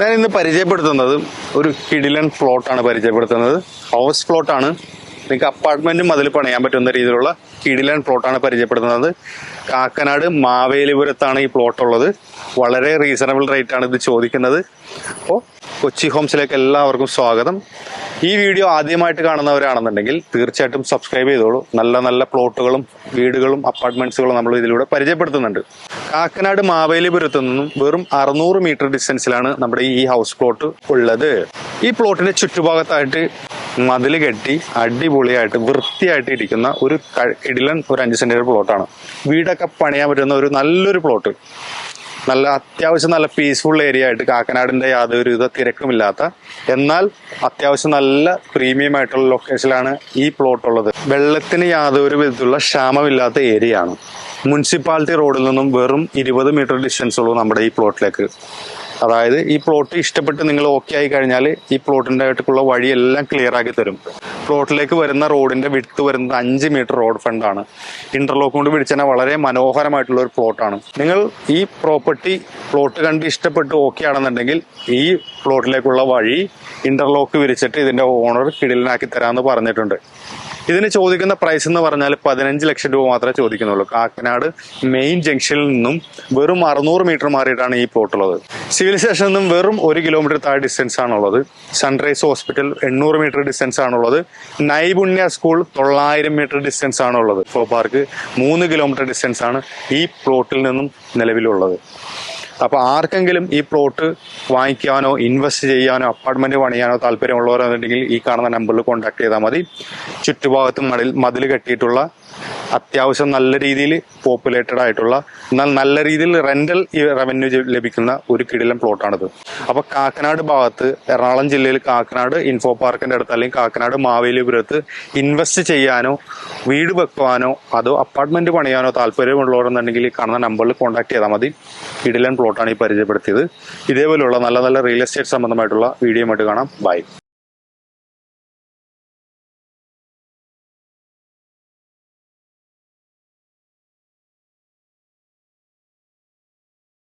ഞാൻ ഇന്ന് പരിചയപ്പെടുത്തുന്നത് ഒരു കിടിലൻ പ്ലോട്ടാണ് പരിചയപ്പെടുത്തുന്നത്. ഹൗസ് പ്ലോട്ടാണ്. നിങ്ങൾക്ക് അപ്പാർട്ട്മെന്റും അതിൽ പണിയാൻ പറ്റുന്ന രീതിയിലുള്ള കിടിലൻ പ്ലോട്ടാണ് പരിചയപ്പെടുത്തുന്നത്. കാക്കനാട് മാവേലിപുരത്താണ് ഈ പ്ലോട്ട് ഉള്ളത്. വളരെ റീസണബിൾ റേറ്റ് ആണ് ഇത് ചോദിക്കുന്നത്. അപ്പോൾ കൊച്ചി ഹോംസിലേക്ക് എല്ലാവർക്കും സ്വാഗതം. ഈ വീഡിയോ ആദ്യമായിട്ട് കാണുന്നവരാണെന്നുണ്ടെങ്കിൽ തീർച്ചയായിട്ടും സബ്സ്ക്രൈബ് ചെയ്തോളൂ. നല്ല നല്ല പ്ലോട്ടുകളും വീടുകളും അപ്പാർട്ട്മെന്റ്സുകളും നമ്മൾ ഇതിലൂടെ പരിചയപ്പെടുത്തുന്നുണ്ട്. കാക്കനാട് മാവേലിപുരത്തു നിന്നും വെറും അറുന്നൂറ് മീറ്റർ ഡിസ്റ്റൻസിലാണ് നമ്മുടെ ഈ ഹൗസ് പ്ലോട്ട് ഉള്ളത്. ഈ പ്ലോട്ടിന്റെ ചുറ്റുഭാഗത്തായിട്ട് മതിൽ കെട്ടി അടിപൊളിയായിട്ട് വൃത്തിയായിട്ട് ഇരിക്കുന്ന ഒരു ഇടിലൻ ഒരു അഞ്ച് സെന്റിമീറ്റർ പ്ലോട്ടാണ്. വീടൊക്കെ പണിയാൻ പറ്റുന്ന ഒരു നല്ലൊരു പ്ലോട്ട്. നല്ല അത്യാവശ്യം നല്ല പീസ്ഫുൾ ഏരിയ ആയിട്ട് കാക്കനാടിന്റെ യാതൊരു വിധ തിരക്കുമില്ലാത്ത എന്നാൽ അത്യാവശ്യം നല്ല പ്രീമിയം ആയിട്ടുള്ള ലൊക്കേഷനിലാണ് ഈ പ്ലോട്ട് ഉള്ളത്. വെള്ളത്തിന് യാതൊരു വിധത്തിലുള്ള ക്ഷാമമില്ലാത്ത ഏരിയ ആണ്. മുനിസിപ്പാലിറ്റി റോഡിൽ നിന്നും വെറും ഇരുപത് മീറ്റർ ഡിസ്റ്റൻസ് ഉള്ളൂ നമ്മുടെ ഈ പ്ലോട്ടിലേക്ക് അതായത് ഈ പ്ലോട്ട് ഇഷ്ടപ്പെട്ട് നിങ്ങൾ ഓക്കെ ആയി കഴിഞ്ഞാൽ ഈ പ്ലോട്ടിന്റെ ആയിട്ടുള്ള വഴിയെല്ലാം ക്ലിയർ ആക്കി തരും. പ്ലോട്ടിലേക്ക് വരുന്ന റോഡിന്റെ വിടുത്ത് വരുന്നത് അഞ്ച് മീറ്റർ റോഡ് ഫ്രണ്ടാണ് ഇന്റർലോക്ക് കൊണ്ട് പിടിച്ചാൽ വളരെ മനോഹരമായിട്ടുള്ള ഒരു പ്ലോട്ടാണ് നിങ്ങൾ ഈ പ്രോപ്പർട്ടി പ്ലോട്ട് കണ്ട് ഇഷ്ടപ്പെട്ട് ഓക്കെ ആണെന്നുണ്ടെങ്കിൽ ഈ പ്ലോട്ടിലേക്കുള്ള വഴി ഇന്റർലോക്ക് വിരിച്ചിട്ട് ഇതിന്റെ ഓണർ കിടിലനാക്കി തരാമെന്ന് പറഞ്ഞിട്ടുണ്ട്. ഇതിന് ചോദിക്കുന്ന പ്രൈസ് എന്ന് പറഞ്ഞാൽ പതിനഞ്ച് ലക്ഷം രൂപ മാത്രമേ ചോദിക്കുന്നുള്ളൂ. കാക്കനാട് മെയിൻ ജംഗ്ഷനിൽ നിന്നും വെറും അറുന്നൂറ് മീറ്റർ മാറിയിട്ടാണ് ഈ പ്ലോട്ട് ഉള്ളത്. സിവിൽ സ്റ്റേഷനിൽ നിന്നും വെറും ഒരു കിലോമീറ്റർ താഴെ ഡിസ്റ്റൻസ് ആണുള്ളത്. സൺറൈസ് ഹോസ്പിറ്റൽ എണ്ണൂറ് മീറ്റർ ഡിസ്റ്റൻസ് ആണുള്ളത്. നൈപുണ്യ സ്കൂൾ തൊള്ളായിരം മീറ്റർ ഡിസ്റ്റൻസ് ആണുള്ളത്. ഫോ പാർക്ക് മൂന്ന് കിലോമീറ്റർ ഡിസ്റ്റൻസ് ആണ് ഈ പ്ലോട്ടിൽ നിന്നും നിലവിലുള്ളത്. അപ്പൊ ആർക്കെങ്കിലും ഈ പ്ലോട്ട് വാങ്ങിക്കാനോ ഇൻവെസ്റ്റ് ചെയ്യാനോ അപ്പാർട്ട്മെന്റ് പണിയാനോ താല്പര്യമുള്ളവരുണ്ടെങ്കിൽ ഈ കാണുന്ന നമ്പറിൽ കോൺടാക്ട് ചെയ്താൽ മതി. ചുറ്റുഭാഗത്തും മതിൽ കെട്ടിയിട്ടുള്ള അത്യാവശ്യം നല്ല രീതിയിൽ പോപ്പുലേറ്റഡ് ആയിട്ടുള്ള എന്നാൽ നല്ല രീതിയിൽ റെന്റൽ റവന്യൂ ലഭിക്കുന്ന ഒരു കിടിലൻ പ്ലോട്ടാണിത് അപ്പൊ കാക്കനാട് ഭാഗത്ത് എറണാകുളം ജില്ലയിൽ കാക്കനാട് ഇൻഫോ പാർക്കിന്റെ അടുത്ത് അല്ലെങ്കിൽ കാക്കനാട് മാവേലിപുരത്ത് ഇൻവെസ്റ്റ് ചെയ്യാനോ വീട് വെക്കുവാനോ അതോ അപ്പാർട്ട്മെന്റ് പണിയാനോ താല്പര്യമുള്ളവരെന്നുണ്ടെങ്കിൽ കാണുന്ന നമ്പറിൽ കോൺടാക്ട് ചെയ്താൽ മതി. കിടിലൻ പ്ലോട്ടാണ് ഈ പരിചയപ്പെടുത്തിയത്. ഇതേപോലെയുള്ള നല്ല നല്ല റിയൽ എസ്റ്റേറ്റ് സംബന്ധമായിട്ടുള്ള വീഡിയോ ആയിട്ട് കാണാം. ബൈ